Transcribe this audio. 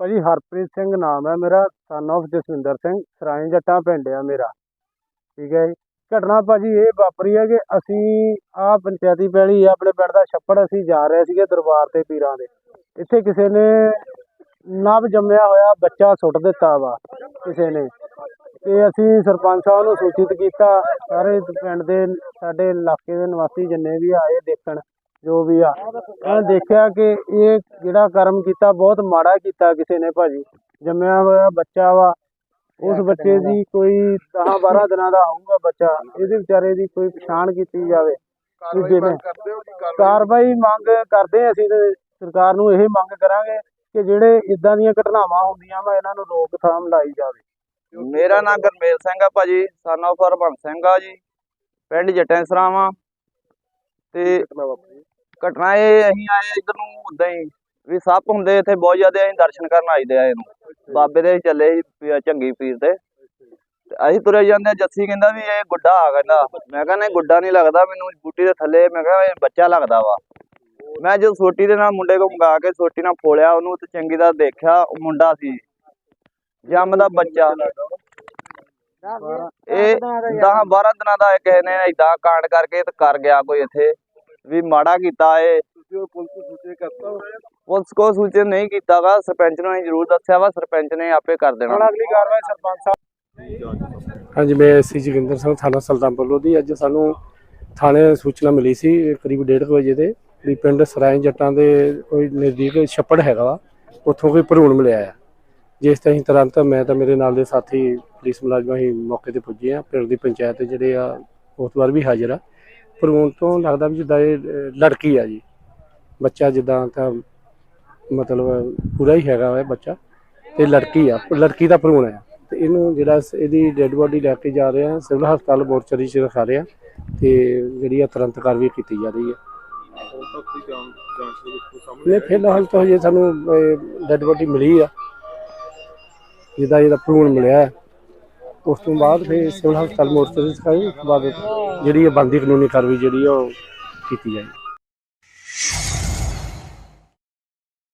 ਭਾਜੀ ਹਰਪ੍ਰੀਤ ਸਿੰਘ ਨਾਮ ਹੈ ਮੇਰਾ ਸਨ of ਜਸਵਿੰਦਰ ਸਿੰਘ ਸਰਾਏ ਜੱਟਾਂ ਪਿੰਡ ਆ ਮੇਰਾ। ਠੀਕ ਹੈ ਜੀ। ਘਟਨਾ ਭਾਜੀ ਇਹ ਵਾਪਰੀ ਹੈ ਕਿ ਅਸੀਂ ਆ ਪੰਚਾਇਤੀ ਪੈਲੀ ਆ, ਆਪਣੇ ਪਿੰਡ ਦਾ ਛੱਪੜ ਅਸੀਂ ਜਾ ਰਹੇ ਸੀਗੇ ਦਰਬਾਰ ਤੇ ਪੀਰਾਂ ਦੇ। ਇੱਥੇ ਕਿਸੇ ਨੇ ਨਵ ਜੰਮਿਆ ਹੋਇਆ ਬੱਚਾ ਸੁੱਟ ਦਿੱਤਾ ਵਾ, ਕਿਸੇ ਨੇ। ਤੇ ਅਸੀਂ ਸਰਪੰਚ ਸਾਹਿਬ ਨੂੰ ਸੂਚਿਤ ਕੀਤਾ, ਸਾਰੇ ਪਿੰਡ ਦੇ, ਸਾਡੇ ਇਲਾਕੇ ਦੇ ਨਿਵਾਸੀ ਜਿੰਨੇ ਵੀ ਆਏ ਦੇਖਣ ਜੋ ਵੀ ਆ। ਨੇ ਦੇਖਿਆ ਕਿ ਇਹ ਜਿਹੜਾ ਕਰਮ ਕੀਤਾ ਬਹੁਤ ਮਾੜਾ ਕੀਤਾ ਕਿਸੇ ਨੇ ਭਾਜੀ। ਜੰਮਿਆ ਹੋਇਆ ਬੱਚਾ ਵਾ ਉਸ ਬੱਚੇ ਦੀ ਕੋਈ 10 12 ਦਿਨਾਂ ਦਾ ਹੋਊਗਾ ਬੱਚਾ। ਇਹਦੇ ਵਿਚਾਰੇ ਦੀ ਕੋਈ ਪਛਾਣ ਕੀਤੀ ਜਾਵੇ। ਕਾਰਵਾਈ ਮੰਗ ਕਰਦੇ ਅਸੀਂ ਤੇ ਸਰਕਾਰ ਨੂੰ ਇਹ ਮੰਗ ਕਰਾਂਗੇ ਕਿ ਜਿਹੜੇ ਇਦਾਂ ਦੀਆਂ ਘਟਨਾਵਾਂ ਹੁੰਦੀਆਂ ਵਾ ਇਹਨਾਂ ਨੂੰ ਰੋਕਥਾਮ ਲਾਈ ਜਾਵੇ। ਮੇਰਾ ਨਾਮ ਗਰਮੇਲ ਸਿੰਘ ਆ ਭਾਜੀ ਸਨ ਆਫ ਹਰਬੰਸ ਸਿੰਘ ਆ ਜੀ। ਪਿੰਡ ਜਟੈਂਸਰਾ ਵਾਂ ਤੇ ਘਟਨਾ ਇਹ ਅਸੀਂ ਆਏ ਇਧਰ ਨੂੰ ਉਦਾਂ ਹੀ ਵੀ ਸੱਪ ਹੁੰਦੇ ਇੱਥੇ ਬਹੁਤ ਜ਼ਿਆਦਾ ਅਸੀਂ ਦਰਸ਼ਨ ਕਰਨ ਆਈਦੇ ਆ ਇਹਨੂੰ ਬਾਬੇ ਦੇ ਚੱਲੇ ਸੀ ਝੰਗੀ ਪੀਰ ਤੇ। ਤੇ ਅਸੀਂ ਤੁਰੇ ਜਾਂਦੇ ਜੱਸੀ ਕਹਿੰਦਾ ਵੀ ਇਹ ਗੁੱਡਾ ਆ ਕਹਿੰਦਾ। ਮੈਂ ਕਹਿੰਦਾ ਨਹੀਂ ਗੁੱਡਾ ਨਹੀਂ ਲੱਗਦਾ ਮੈਨੂੰ ਬੂਟੀ ਦੇ ਥੱਲੇ ਮੈਂ ਕਿਹਾ ਇਹ ਬੱਚਾ ਲੱਗਦਾ ਵਾ। ਮੈਂ ਜਦੋਂ ਸੋਟੀ ਦੇ ਨਾਲ ਮੁੰਡੇ ਕੋ ਮੰਗਾ ਕੇ ਸੋਟੀ ਨਾਲ ਫੋਲਿਆ ਉਹਨੂੰ ਤੇ ਚੰਗੀ ਦਾ ਦੇਖਿਆ ਉਹ ਮੁੰਡਾ ਸੀ। ਜੰਮਦਾ ਬੱਚਾ। ਇਹ 10 12 ਦਿਨਾਂ ਦਾ ਕਿਸੇ ਨੇ ਇਦਾਂ ਕਾਂਡ ਕਰਕੇ ਤੇ ਕਰ ਗਿਆ ਕੋਈ ਇੱਥੇ। ਵੀ ਮਾੜਾ ਕੀਤਾ ਇਹ ਪੁਲਿਸ ਕੋ ਸੂਚਿਤ ਨਹੀਂ ਕੀਤਾਗਾ ਸਰਪੰਚ ਨੂੰ ਜ਼ਰੂਰ ਦੱਸਿਆ ਵਾ। ਸਰਪੰਚ ਨੇ ਆਪੇ ਕਰ ਦੇਣਾ। ਹੁਣ ਅਗਲੀ ਕਾਰਵਾਈ ਸਰਪੰਚ ਸਾਹਿਬ ਹਾਂਜੀ ਮੈਂ ਐਸਸੀ ਜੋਗਿੰਦਰ ਸਿੰਘ ਥਾਣਾ ਸੁਲਤਾਨਪੁਰ ਲੋਧੀ ਅੱਜ ਸਾਨੂੰ ਥਾਣੇ ਸੂਚਨਾ ਮਿਲੀ ਸੀ ਕਰੀਬ 1:30 ਵਜੇ ਦੇ ਵੀ ਪਿੰਡ ਸਰਾਏ ਜੱਟਾਂ ਦੇ ਕੋਈ ਨਜ਼ਦੀਕ ਛੱਪੜ ਹੈਗਾ ਵਾ। ਉੱਥੋਂ ਕੋਈ ਭਰੂਣ ਮਿਲਿਆ ਆ। ਜਿਸ ਤੇ ਅਸੀਂ ਤੁਰੰਤ ਮੈਂ ਤਾਂ ਮੇਰੇ ਨਾਲ ਦੇ ਸਾਥੀ ਪੁਲਿਸ ਮੁਲਾਜ਼ਮ ਅਸੀਂ ਮੌਕੇ ਤੇ ਪੁੱਜੇ ਆ। ਪਿੰਡ ਦੀ ਪੰਚਾਇਤ ਜਿਹੜੇ ਆ ਉਸ ਵਾਰ ਵੀ ਹਾਜ਼ਰ ਆ। ਭਰੂਣ ਤੋਂ ਲੱਗਦਾ ਵੀ ਜਿੱਦਾਂ ਇਹ ਅਹ, ਲੜਕੀ ਆ ਜੀ। ਬੱਚਾ ਜਿੱਦਾਂ ਤਾਂ ਮਤਲਬ ਪੂਰਾ ਹੀ ਹੈਗਾ ਵਾ ਇਹ ਬੱਚਾ ਤੇ ਲੜਕੀ ਆ ਲੜਕੀ ਦਾ ਭਰੂਣ ਆ। ਤੇ ਇਹਨੂੰ ਜਿਹੜਾ ਸ- ਇਹਦੀ ਡੈੱਡ ਬੋਡੀ ਲੈ ਕੇ ਜਾ ਰਹੇ ਆ ਸਿਵਲ ਹਸਪਤਾਲ ਮੋਰਚਰੀ ਚ ਰਖਾ ਰਹੇ ਆ ਤੇ ਜਿਹੜੀ ਆ ਤੁਰੰਤ ਕਾਰਵਾਈ ਕੀਤੀ ਜਾ ਰਹੀ ਹੈ। ਨਹੀਂ ਫਿਲਹਾਲ ਤਾਂ ਹਜੇ ਸਾਨੂੰ ਡੈੱਡ ਬੋਡੀ ਮਿਲੀ ਆ। ਜਿਹਦਾ ਇਹਦਾ ਭਰੂਣ ਮਿਲਿਆ। ਹੈ। ਉਸ ਤੋਂ ਬਾਅਦ ਫਿਰ ਸਿਵਲ ਹਸਪਤਾਲ ਮੋਰਚੇ ਚ ਸਿਖਾਈ ਉਸ ਤੋਂ ਬਾਅਦ ਜਿਹੜੀ ਇਹ ਬੰਦੀ ਕਾਨੂੰਨੀ ਕਾਰਵਾਈ ਜਿਹੜੀ ਆ ਉਹ ਕੀਤੀ ਜਾਏਗੀ।